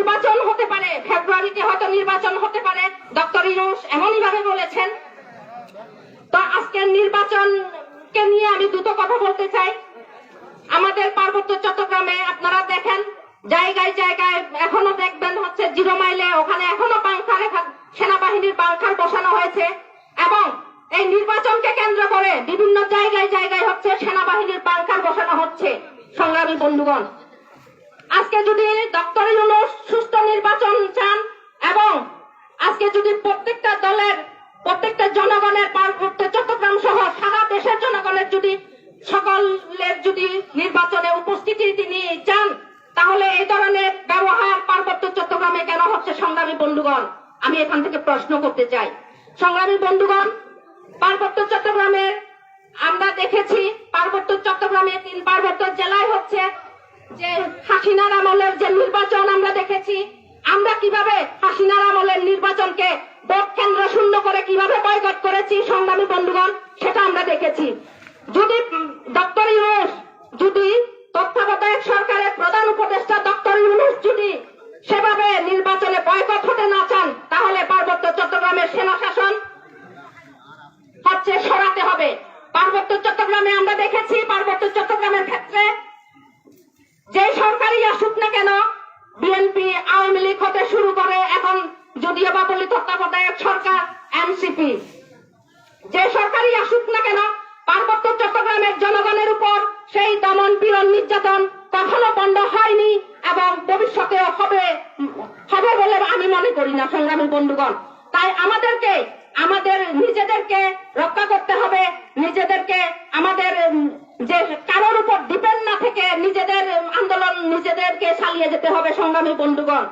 নির্বাচন হতে পারে, ফেব্রুয়ারিতে হয়তো নির্বাচন হতে পারে। ডক্টর ইউনুস এমনই ভাবে বলেছেন। তো আজকের নির্বাচনকে নিয়ে আমি দুটো কথা বলতে চাই। আমাদের পার্বত্য চট্টগ্রামে আপনারা দেখেন, জায়গায় জায়গায় এখনও দেখবেন হচ্ছে জিরো মাইলে, ওখানে এখনও বাংকার সেনাবাহিনীর বাংকার বসানো হয়েছে। এবং এই নির্বাচনকে কেন্দ্র করে বিভিন্ন জায়গায় জায়গায় হচ্ছে সেনাবাহিনীর বাংকার বসানো হচ্ছে। সংগ্রামী বন্ধুগণ আজকে যদি ডক্টর ইউনুস সুস্থ নির্বাচন চান এবং আজকে যদি প্রত্যেকটা দলের, প্রত্যেকটা জনগণের পার্বত্য চট্টগ্রাম সহ সারা দেশের জনগণের যদি, সকলের যদি নির্বাচনে উপস্থিতি তিনি চান, তাহলে এই ধরনের ব্যবহার পার্বত্য চট্টগ্রামে কেন হচ্ছে সংগ্রামী বন্ধুগণ? আমি এখান থেকে প্রশ্ন করতে চাই। সংগ্রামী বন্ধুগণ, পার্বত্য চট্টগ্রামে আমরা দেখেছি, পার্বত্য চট্টগ্রামে তিন পার্বত্য জেলায় হচ্ছে যে হাসিনার আমলের যে নির্বাচন আমরা দেখেছি, আমরা কীভাবে হাসিনার আমলের নির্বাচনকে কেন্দ্র শূন্য করে কীভাবে বয়কট করেছি সংগ্রামী বন্ধুগণ, সেটা আমরা দেখেছি। যদি ডক্টর ইউনুস, যদি তত্ত্বাবধায়ক সরকারের প্রধান উপদেষ্টা ডক্টর ইউনুস যদি সেভাবে নির্বাচনে বয়কট হতে না চান, তাহলে পার্বত্য চট্টগ্রামের সেনা শাসন হচ্ছে সরাতে হবে। পার্বত্য চট্টগ্রামে আমরা দেখেছি, পার্বত্য চট্টগ্রামের ক্ষেত্রে যে সরকারি আসুক না কেন বিএনপি আওয়ামী লীগ হতে শুরু করে এখন যদিও বা বলি তত্ত্বাবধায়ক সরকার এনসিপি যে সরকারি আসুক না কেন, পার্বত্য চট্টগ্রামের জনগণের উপর সেই দমন পীড়ন নির্যাতন কখনো বন্ধ হয়নি এবং ভবিষ্যতেও হবে হবে বলে আমি মনে করি না, সংগ্রামী বন্ধুগণ। তাই আমাদেরকে, আমাদের নিজেদেরকে রক্ষা করতে হবে, নিজেদেরকে আমাদের যে কারোর উপর ডিপেন্ড না থেকে নিজেদের আন্দোলন নিজেদেরকে চালিয়ে যেতে হবে, সংগ্রামী বন্ধুগণ।